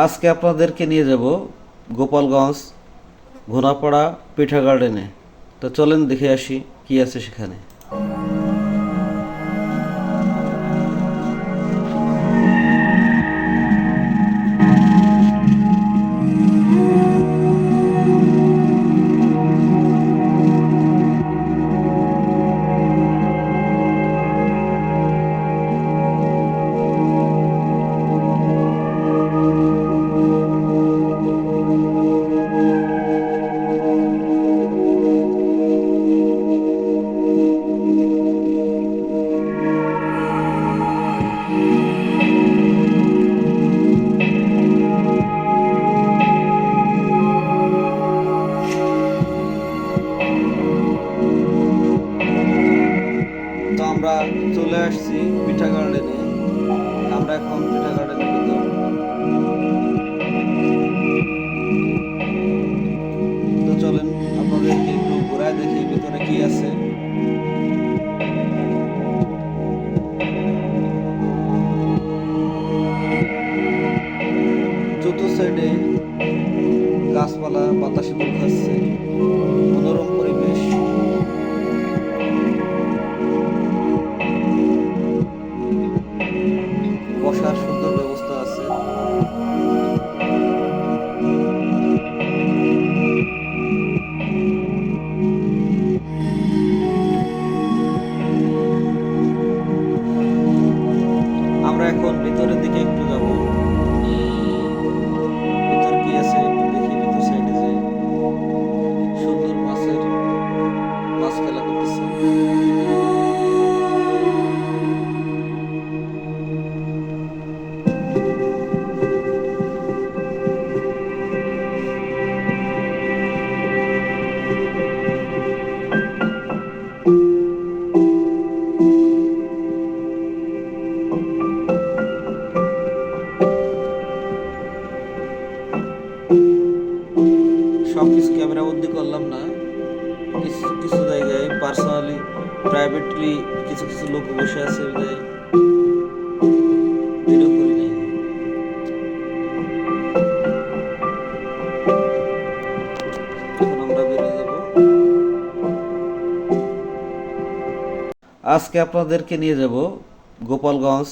আজকে আপনাদেরকে নিয়ে যাব গোপালগঞ্জ ঘোনাপাড়া পিঠা গার্ডেনে। তো চলেন দেখে আসি কি আছে সেখানে। চলে আসছি পিঠা গার্ডেনে আমরা এখন পিঠা গার্ডেনের ভিতর। তো চলেন, আপনাদেরকে একটু ঘোরায় দেখি ভিতরে কি আছে। চতুর্থ সাইডে গাছপালা, বাতাসে দোল খাচ্ছে মনোরম পরিবেশ বসার সুন্দর ব্যবস্থা আছে। আমরা এখন ভিতরের দিকে একটু সব কিছু ক্যামেরা বন্দি করলাম না। কিছু কিছু জায়গায় পার্সোনালি প্রাইভেটলি কিছু কিছু লোক বসে আছে আমরা বেরিয়ে যাব। আজকে আপনাদেরকে নিয়ে যাব গোপালগঞ্জ